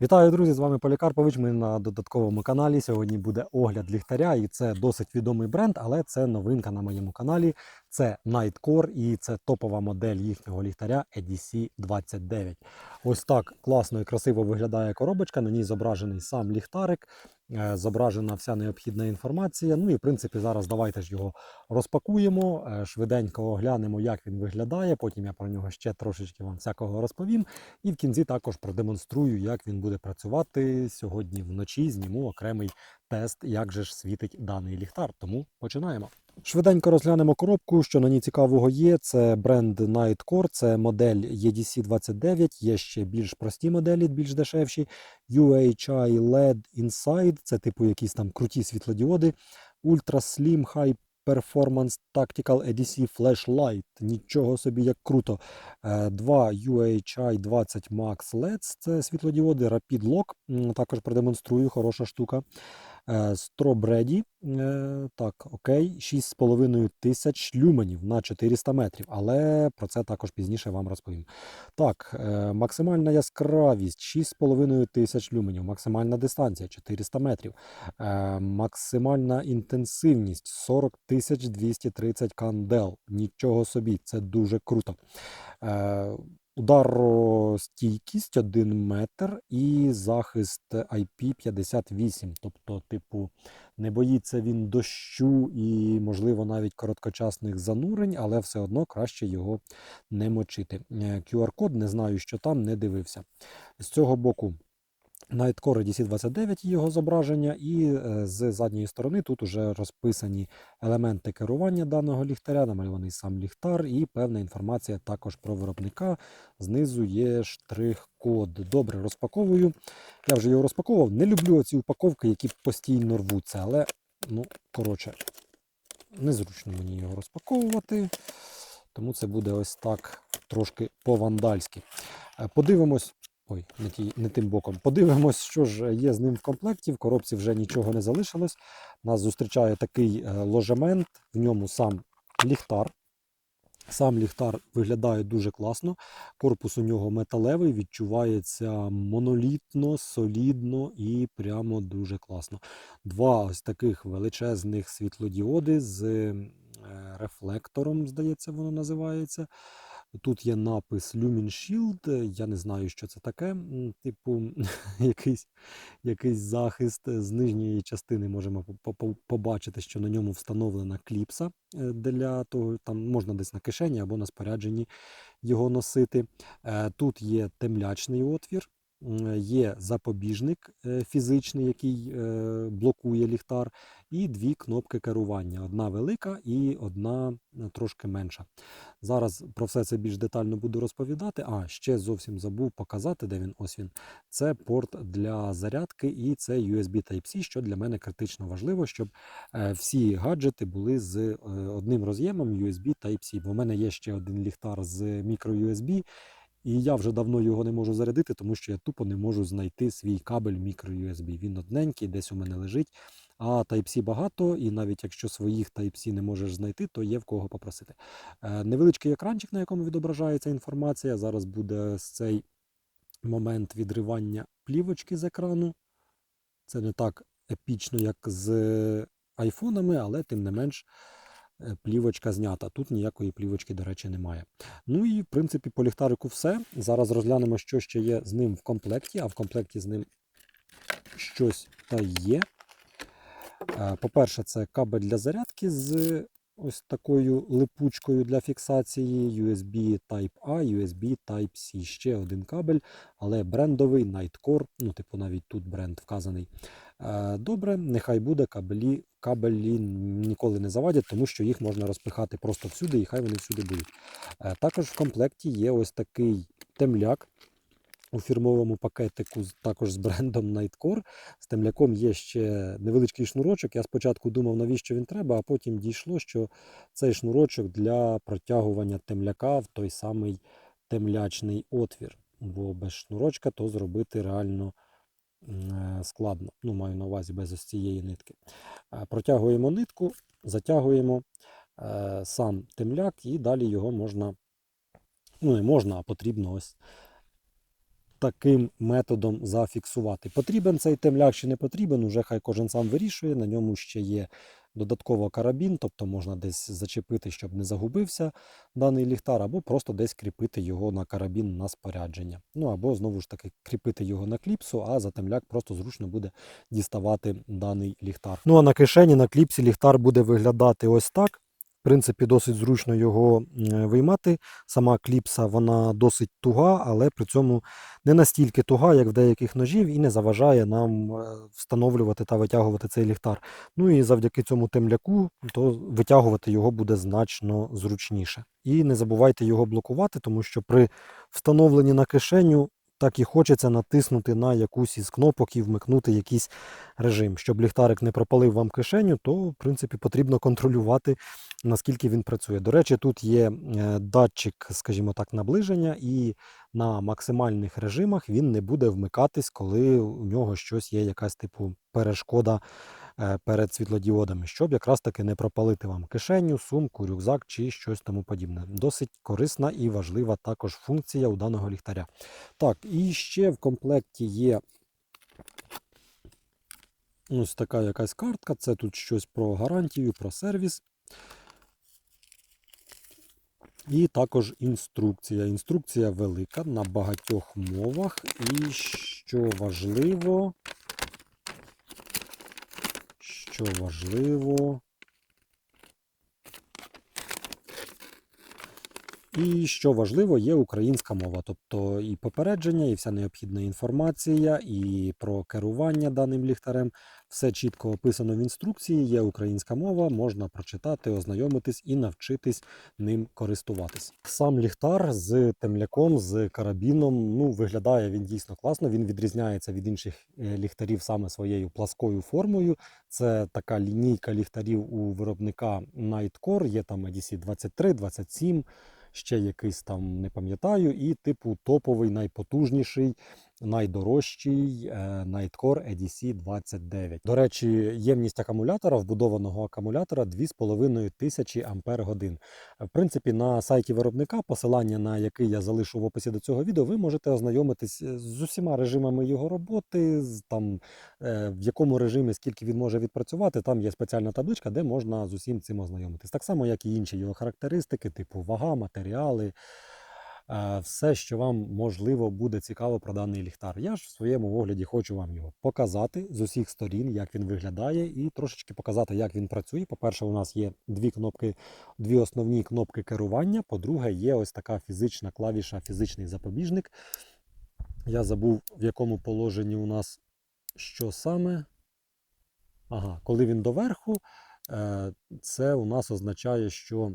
Вітаю, друзі! З вами Полікарпович. Ми на додатковому каналі. Сьогодні буде огляд ліхтаря, і це досить відомий бренд, але це новинка на моєму каналі. Це Nightcore і це топова модель їхнього ліхтаря EDC 29. Ось так класно і красиво виглядає коробочка. На ній зображений сам ліхтарик, е, зображена вся необхідна інформація. Ну і в принципі зараз давайте ж його розпакуємо, е, швиденько оглянемо, як він виглядає. Потім я про нього ще трошечки вам всякого розповім. І в кінці також продемонструю, як він буде працювати сьогодні вночі. Зніму окремий тест, як же ж світить даний ліхтар. Тому починаємо. Швиденько розглянемо коробку, що на ній цікавого є. Це бренд Nightcore, це модель EDC 29, є ще більш прості моделі, більш дешевші. UHI LED Inside, це типу якісь там круті світлодіоди. Ultra Slim High Performance Tactical EDC Flashlight. Нічого собі як круто. Е, Два UHI 20 Max LEDs, це світлодіоди, Rapid Lock, також продемонструю, хороша штука. Е, Ready, е, так, окей, 6,5 тисяч люменів на 400 метрів, але про це також пізніше вам розповім. Так, е, максимальна яскравість 6,5 тисяч люменів, максимальна дистанція 400 метрів, максимальна інтенсивність 40 тисяч 230 кандел. Нічого собі, це дуже круто. Е, Ударостійкість 1 метр і захист IP58. Тобто, типу, не боїться він дощу і, можливо, навіть короткочасних занурень, але все одно краще його не мочити. Е, QR-код не знаю, що там, не дивився. З цього боку. Nightcore DC29 його зображення, і е, з задньої сторони тут уже розписані елементи керування даного ліхтаря, намальований сам ліхтар, і певна інформація також про виробника. Знизу є штрих-код. Добре, розпаковую. Я вже його розпаковував. Не люблю ці упаковки, які постійно рвуться, але, ну, коротше, незручно мені його розпаковувати. Тому це буде ось так трошки по-вандальськи. Е, Подивимось. Ой, не, ті, не тим боком. Подивимось, що ж є з ним в комплекті. В коробці вже нічого не залишилось. Нас зустрічає такий е, ложемент, в ньому сам ліхтар. Сам ліхтар виглядає дуже класно. Корпус у нього металевий, відчувається монолітно, солідно і прямо дуже класно. Два ось таких величезних світлодіоди з е, рефлектором, здається, воно називається. Тут є напис Lumen Shield. Я не знаю, що це таке. Типу, якийсь, якийсь захист з нижньої частини можемо по- по- побачити, що на ньому встановлена кліпса е, для того, там можна десь на кишені або на спорядженні його носити. Е, Тут є темлячний отвір. Є запобіжник е, фізичний, який е, блокує ліхтар, і дві кнопки керування: одна велика і одна е, трошки менша. Зараз про все це більш детально буду розповідати. А ще зовсім забув показати, де він ось він. Це порт для зарядки і це USB Type-C, що для мене критично важливо, щоб всі гаджети були з одним роз'ємом USB Type-C. Бо в мене є ще один ліхтар з microUSB, і я вже давно його не можу зарядити, тому що я тупо не можу знайти свій кабель microUSB. Він одненький, десь у мене лежить. А Type-C багато, і навіть якщо своїх Type-C не можеш знайти, то є в кого попросити. Е, Невеличкий екранчик, на якому відображається інформація. Зараз буде цей момент відривання плівочки з екрану. Це не так епічно, як з айфонами, але тим не менш плівочка знята. Тут ніякої плівочки, до речі, немає. Ну і в принципі по ліхтарику все. Зараз розглянемо, що ще є з ним в комплекті, а в комплекті з ним щось та є. Е, По-перше, це кабель для зарядки з ось такою липучкою для фіксації USB Type-A, USB Type-C. Ще один кабель, але брендовий Nightcore, ну, типу, навіть тут бренд вказаний. Е, Добре, нехай буде кабелі, кабелі ніколи не завадять, тому що їх можна розпихати просто всюди, і хай вони всюди будуть. Е, Також в комплекті є ось такий темляк. У фірмовому пакетику також з брендом Nightcore. З темляком є ще невеличкий шнурочок. Я спочатку думав, навіщо він треба, а потім дійшло, що цей шнурочок для протягування темляка в той самий темлячний отвір. Бо без шнурочка то зробити реально складно. Ну, маю на увазі без ось цієї нитки. Е, Протягуємо нитку, затягуємо е, сам темляк, і далі його можна, ну не можна, а потрібно ось таким методом зафіксувати. Потрібен цей темляк чи не потрібен, уже хай кожен сам вирішує. На ньому ще є додатково карабін, тобто можна десь зачепити, щоб не загубився даний ліхтар, або просто десь кріпити його на карабін на спорядження. Ну або знову ж таки кріпити його на кліпсу, а за темляк просто зручно буде діставати даний ліхтар. Ну а на кишені на кліпсі ліхтар буде виглядати ось так. Принципі, досить зручно його виймати. Сама кліпса вона досить туга, але при цьому не настільки туга, як в деяких ножів, і не заважає нам е, встановлювати та витягувати цей ліхтар. Ну і завдяки цьому темляку, то витягувати його буде значно зручніше. І не забувайте його блокувати, тому що при встановленні на кишеню так і хочеться натиснути на якусь із кнопок і вмикнути якийсь режим. Щоб ліхтарик не пропалив вам кишеню, то в принципі потрібно контролювати, наскільки він працює. До речі, тут є е, датчик, скажімо так, наближення, і на максимальних режимах він не буде вмикатись, коли у нього щось є, якась типу перешкода перед світлодіодами, щоб якраз таки не пропалити вам кишеню, сумку, рюкзак чи щось тому подібне. Досить корисна і важлива також функція у даного ліхтаря. Так, і ще в комплекті є ось така якась картка. Це тут щось про гарантію, про сервіс. І також інструкція. Інструкція велика на багатьох мовах. І що важливо, що важливо. І що важливо, є українська мова, тобто і попередження, і вся необхідна інформація, і про керування даним ліхтарем. Все чітко описано в інструкції, є українська мова, можна прочитати, ознайомитись і навчитись ним користуватись. Сам ліхтар з темляком, з карабіном, ну виглядає він дійсно класно. Він відрізняється від інших е, ліхтарів саме своєю пласкою формою. Це така лінійка ліхтарів у виробника Nightcore, є там EDC 23, 27 ще якийсь там не пам'ятаю, і типу топовий, найпотужніший, найдорожчий е, Nightcore EDC 29. До речі, ємність акумулятора, вбудованого акумулятора 2500 Ампер годин. В принципі, на сайті виробника, посилання на який я залишу в описі до цього відео, ви можете ознайомитись з усіма режимами його роботи, там е, в якому режимі скільки він може відпрацювати. Там є спеціальна табличка, де можна з усім цим ознайомитись. Так само, як і інші його характеристики, типу вага, матеріали. Е, Все, що вам можливо буде цікаво про даний ліхтар. Я ж в своєму огляді хочу вам його показати з усіх сторін, як він виглядає, і трошечки показати, як він працює. По-перше, у нас є дві кнопки, дві основні кнопки керування. По-друге, є ось така фізична клавіша, фізичний запобіжник. Я забув, в якому положенні у нас що саме. Ага, коли він доверху, е, це у нас означає, що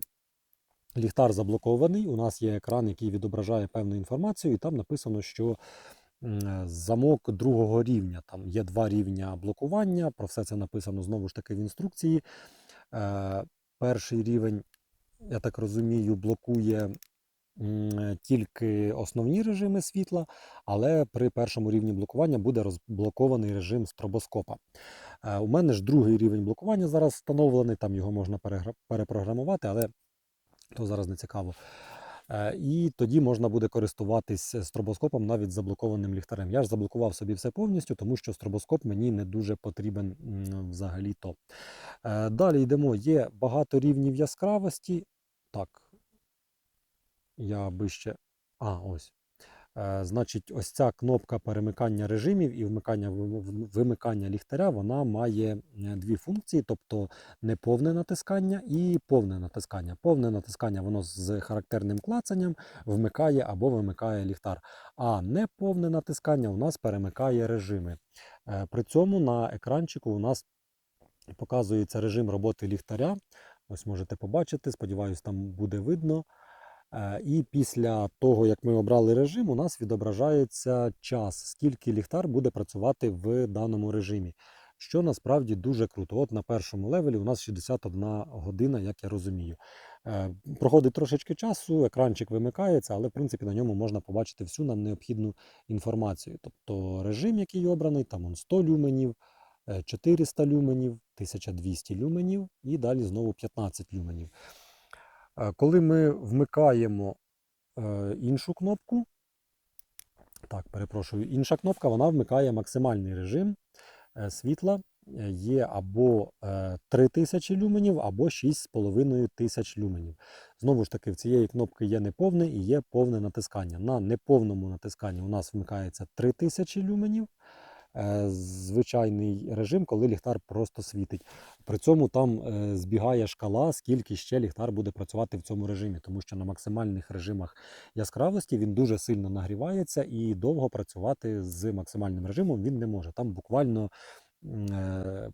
ліхтар заблокований. У нас є екран, який відображає певну інформацію, і там написано, що замок другого рівня. Там є два рівня блокування. Про все це написано знову ж таки в інструкції. Е, Перший рівень, я так розумію, блокує тільки основні режими світла, але при першому рівні блокування буде розблокований режим стробоскопа. Е, У мене ж другий рівень блокування зараз встановлений, там його можна перепрограмувати, але то зараз не цікаво. Е, І тоді можна буде користуватись стробоскопом навіть заблокованим ліхтарем. Я ж заблокував собі все повністю, тому що стробоскоп мені не дуже потрібен взагалі-то. Е, Далі йдемо. Є багато рівнів яскравості. Так. Я би ще. А, ось. Е, Значить, ось ця кнопка перемикання режимів і вмикання вимикання ліхтаря, вона має е, дві функції, тобто неповне натискання і повне натискання. Повне натискання воно з характерним клацанням вмикає або вимикає ліхтар. А неповне натискання у нас перемикає режими. Е, При цьому на екранчику у нас показується режим роботи ліхтаря. Ось можете побачити, сподіваюсь, там буде видно. Е, І після того, як ми обрали режим, у нас відображається час, скільки ліхтар буде працювати в даному режимі. Що насправді дуже круто. От на першому левелі у нас 61 година, як я розумію. Е, Проходить трошечки часу, екранчик вимикається, але в принципі на ньому можна побачити всю нам необхідну інформацію. Тобто режим, який обраний, там он 100 люменів, е, 400 люменів, 1200 люменів і далі знову 15 люменів. Е, Коли ми вмикаємо е, іншу кнопку, Так, перепрошую. Інша кнопка вона вмикає максимальний режим е, світла. Є або е, 3000 люменів, або 6500 люменів. Знову ж таки, в цієї кнопки є неповне і є повне натискання. На неповному натисканні у нас вмикається 3000 люменів. Е, Звичайний режим, коли ліхтар просто світить. При цьому там е, збігає шкала, скільки ще ліхтар буде працювати в цьому режимі, тому що на максимальних режимах яскравості він дуже сильно нагрівається і довго працювати з максимальним режимом він не може. Там буквально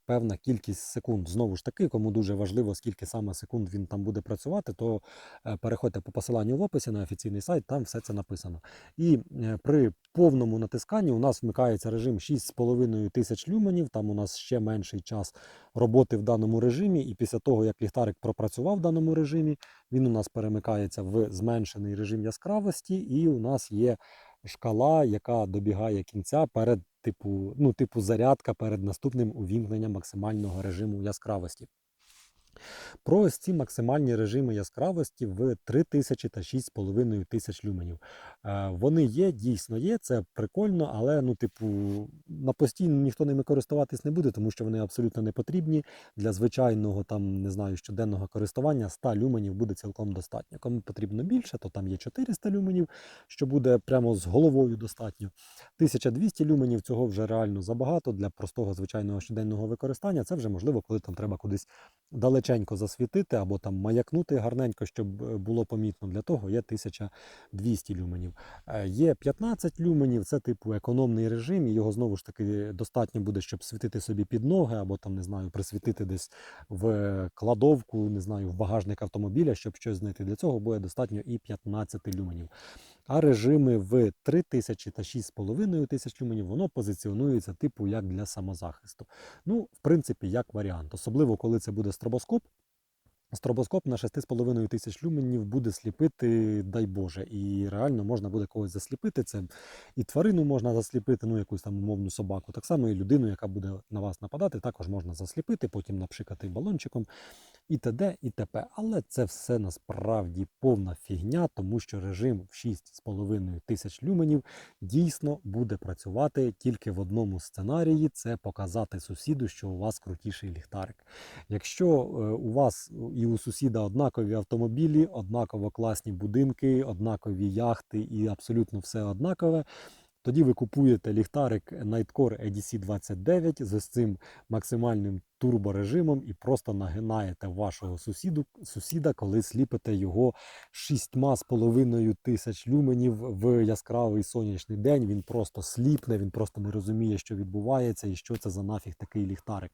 певна кількість секунд. Знову ж таки, кому дуже важливо, скільки саме секунд він там буде працювати, то е, переходьте по посиланню в описі на офіційний сайт, там все це написано. І е, при повному натисканні у нас вмикається режим 6,5 тисяч люменів, там у нас ще менший час роботи в даному режимі, і після того, як ліхтарик пропрацював в даному режимі, він у нас перемикається в зменшений режим яскравості, і у нас є шкала, яка добігає кінця перед типу, ну, типу зарядка перед наступним увімкненням максимального режиму яскравості. Про ось ці максимальні режими яскравості в 3000 та 6,5 тисяч люменів. Е, Вони є, дійсно є, це прикольно, але ну, типу, на постійно ніхто ними користуватись не буде, тому що вони абсолютно не потрібні. Для звичайного там, не знаю, щоденного користування 100 люменів буде цілком достатньо. Кому потрібно більше, то там є 400 люменів, що буде прямо з головою достатньо. 1200 люменів цього вже реально забагато для простого звичайного щоденного використання. Це вже можливо, коли там треба кудись далеченько засвітити або там маякнути гарненько, щоб е, було помітно. Для того є 1200 люменів. Е, Є 15 люменів, це типу економний режим, і його знову ж таки достатньо буде, щоб світити собі під ноги, або там не знаю, присвітити десь в кладовку, не знаю, в багажник автомобіля, щоб щось знайти. Для цього буде достатньо і 15 люменів. А режими в 3000 та 6,5 тисяч люменів воно позиціонується типу як для самозахисту. Ну, в принципі, як варіант. Особливо, коли це буде стробоскоп. Стробоскоп на 6,5 тисяч люменів буде сліпити, дай Боже, і реально можна буде когось засліпити. Це і тварину можна засліпити, ну якусь там умовну собаку. Так само і людину, яка буде на вас нападати, також можна засліпити, потім напшикати балончиком і т.д. і т.п. Але це все насправді повна фігня, тому що режим в 6,5 тисяч люменів дійсно буде працювати тільки в одному сценарії: це показати сусіду, що у вас крутіший ліхтарик. Якщо е, у вас і у сусіда однакові автомобілі, однаково класні будинки, однакові яхти і абсолютно все однакове. Тоді ви купуєте ліхтарик Nightcore EDC 29 з цим максимальним турборежимом і просто нагинаєте вашого сусіду, сусіда, коли сліпите його 6,5 тисяч люменів в яскравий сонячний день. Він просто сліпне, він просто не розуміє, що відбувається і що це за нафіг такий ліхтарик.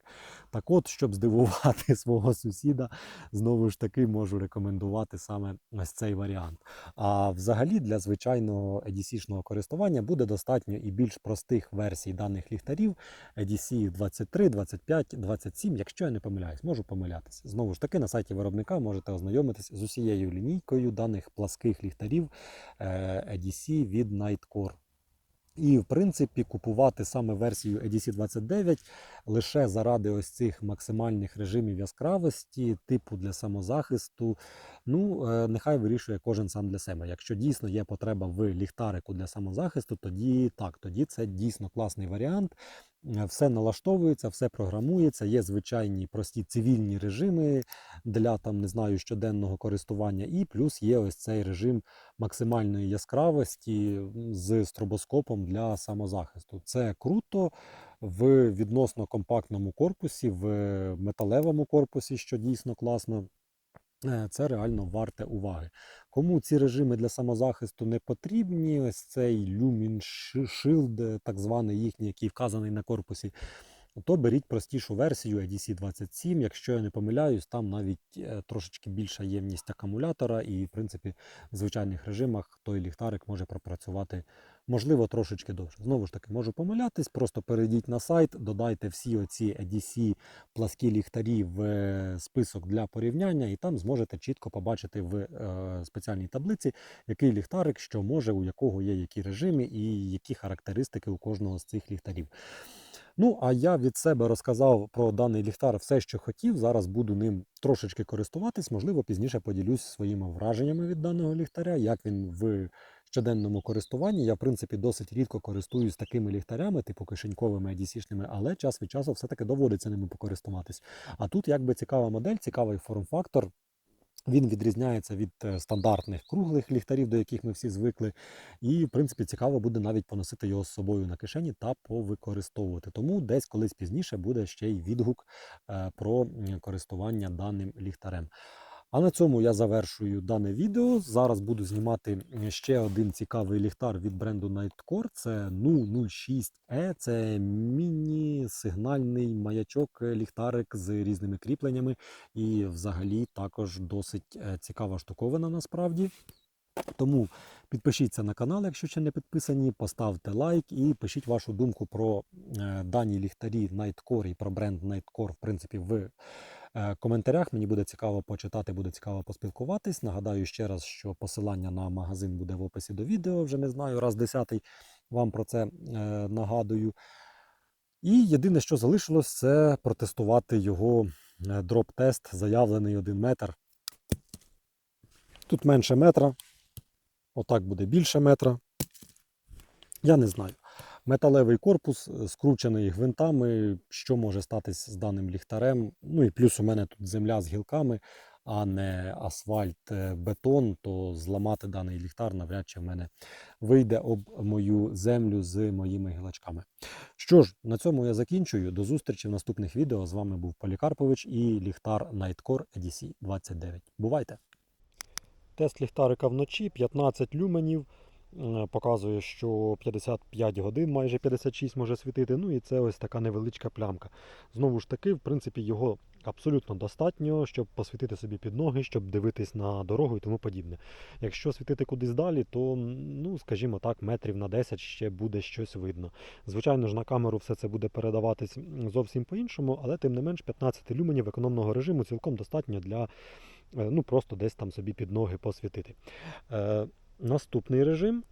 Так от, щоб здивувати свого сусіда, знову ж таки можу рекомендувати саме ось цей варіант. А взагалі для звичайного EDC-шного користування буде достатньо і більш простих версій даних ліхтарів EDC 23, 25, 27, якщо я не помиляюсь, можу помилятися. Знову ж таки, на сайті виробника можете ознайомитись з усією лінійкою даних пласких ліхтарів е, EDC від Nightcore. І, в принципі, купувати саме версію EDC 29 лише заради ось цих максимальних режимів яскравості, типу для самозахисту. Ну, е, нехай вирішує кожен сам для себе. Якщо дійсно є потреба в ліхтарику для самозахисту, тоді так, тоді це дійсно класний варіант. Е, Все налаштовується, все програмується, є звичайні прості цивільні режими для там, не знаю, щоденного користування, і плюс є ось цей режим максимальної яскравості з стробоскопом для самозахисту. Це круто в відносно компактному корпусі, в металевому корпусі, що дійсно класно. Е, Це реально варте уваги. Кому ці режими для самозахисту не потрібні, ось цей Shield, так званий їхній, який вказаний на корпусі, то беріть простішу версію EDC 27. Якщо я не помиляюсь, там навіть е, трошечки більша ємність акумулятора, і, в принципі, в звичайних режимах той ліхтарик може пропрацювати, можливо, трошечки довше. Знову ж таки, можу помилятись, просто перейдіть на сайт, додайте всі оці EDC пласкі ліхтарі в е, список для порівняння, і там зможете чітко побачити в е, спеціальній таблиці, який ліхтарик, що може, у якого є які режими і які характеристики у кожного з цих ліхтарів. Ну, а я від себе розказав про даний ліхтар все, що хотів. Зараз буду ним трошечки користуватись. Можливо, пізніше поділюсь своїми враженнями від даного ліхтаря, як він в щоденному користуванні я, в принципі, досить рідко користуюсь такими ліхтарями, типу кишеньковими ADC-шними, але час від часу все-таки доводиться ними покористуватись. А тут якби цікава модель, цікавий форм-фактор. Він відрізняється від е, стандартних круглих ліхтарів, до яких ми всі звикли. І, в принципі, цікаво буде навіть поносити його з собою на кишені та повикористовувати. Тому десь колись пізніше буде ще й відгук е, про користування даним ліхтарем. А на цьому я завершую дане відео. Зараз буду знімати ще один цікавий ліхтар від бренду Nightcore. Це Nu 06E. Це міні-сигнальний маячок, е, ліхтарик з різними кріпленнями. І взагалі також досить е, цікава штуковина насправді. Тому підпишіться на канал, якщо ще не підписані, поставте лайк і пишіть вашу думку про е, дані ліхтарі Nightcore і про бренд Nightcore, в принципі, в коментарях. Мені буде цікаво почитати, буде цікаво поспілкуватись. Нагадаю ще раз, що посилання на магазин буде в описі до відео. Вже не знаю, раз десятий вам про це е, нагадую. І єдине, що залишилось, це протестувати його е, дроп-тест, заявлений 1 метр. Тут менше метра. Отак буде більше метра. Я не знаю. Металевий корпус, е, скручений гвинтами. Що може статись з даним ліхтарем? Ну і плюс у мене тут земля з гілками, а не асфальт, е, бетон, то зламати даний ліхтар навряд чи в мене вийде об мою землю з моїми гілочками. Що ж, на цьому я закінчую. До зустрічі в наступних відео. З вами був Полікарпович і ліхтар Nightcore EDC 29. Бувайте! Тест ліхтарика вночі 15 люменів. Е, Показує, що 55 годин, майже 56 може світити. Ну і це ось така невеличка плямка. Знову ж таки, в принципі, його абсолютно достатньо, щоб посвітити собі під ноги, щоб дивитись на дорогу і тому подібне. Якщо світити кудись далі, то, ну, скажімо так, метрів на 10 ще буде щось видно. Звичайно ж, на камеру все це буде передаватись зовсім по-іншому, але тим не менш 15 люменів економного режиму цілком достатньо для е, ну, просто десь там собі під ноги посвітити. Наступний режим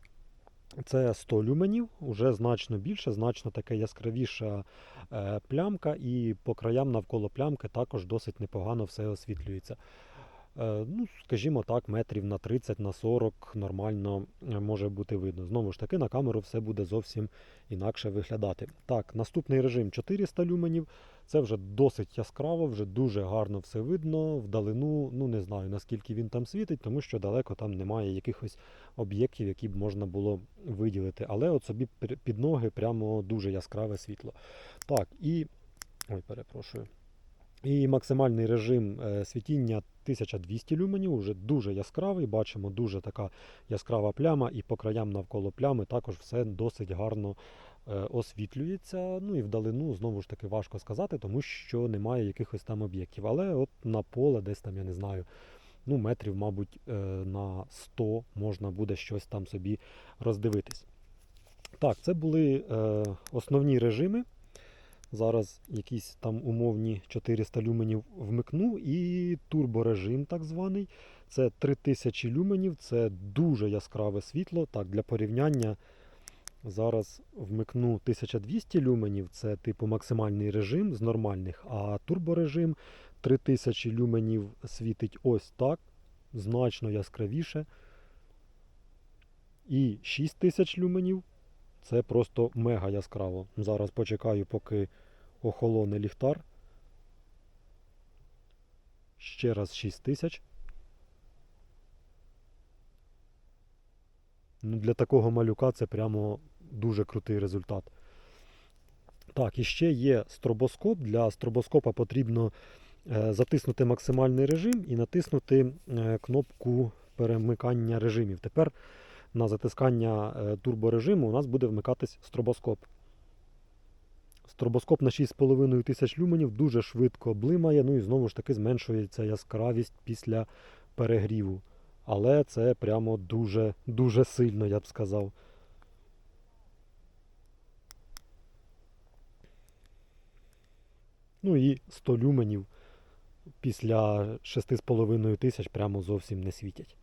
це 100 люменів, уже значно більше, значно така яскравіша е, плямка, і по краям навколо плямки також досить непогано все освітлюється. Е, ну, скажімо так, метрів на 30 на 40 нормально е, може бути видно. Знову ж таки, на камеру все буде зовсім інакше виглядати. Так, наступний режим 400 люменів. Це вже досить яскраво, вже дуже гарно все видно. Вдалину, ну не знаю наскільки він там світить, тому що далеко там немає якихось об'єктів, які б можна було виділити. Але от собі під ноги прямо дуже яскраве світло. Так, і. Ой, перепрошую. І максимальний режим е, світіння 1200 люменів, вже дуже яскравий. Бачимо дуже така яскрава пляма, і по краям навколо плями також все досить гарно е, освітлюється. Ну і вдалину знову ж таки важко сказати, тому що немає якихось там об'єктів. Але от на поле, десь там, я не знаю, ну метрів, мабуть, е, на 100 можна буде щось там собі роздивитись. Так, це були основні режими. Зараз якісь там умовні 400 люменів вмикну і турборежим так званий. Це 3000 люменів, це дуже яскраве світло. Так, для порівняння зараз вмикну 1200 люменів, це типу максимальний режим з нормальних, а турборежим 3000 люменів світить ось так, значно яскравіше. І 6000 люменів це просто мега яскраво. Зараз почекаю, поки охолоне ліхтар. Ще раз 6000. Ну, для такого малюка це прямо дуже крутий результат. Так, і ще є стробоскоп. Для стробоскопа потрібно е, затиснути максимальний режим і натиснути е, кнопку перемикання режимів. Тепер на затискання е, турборежиму у нас буде вмикатись стробоскоп. Стробоскоп на 6,5 тисяч люменів дуже швидко блимає, ну і знову ж таки зменшується яскравість після перегріву. Але це прямо дуже, дуже сильно, я б сказав. Ну і 100 люменів після 6,5 тисяч прямо зовсім не світять.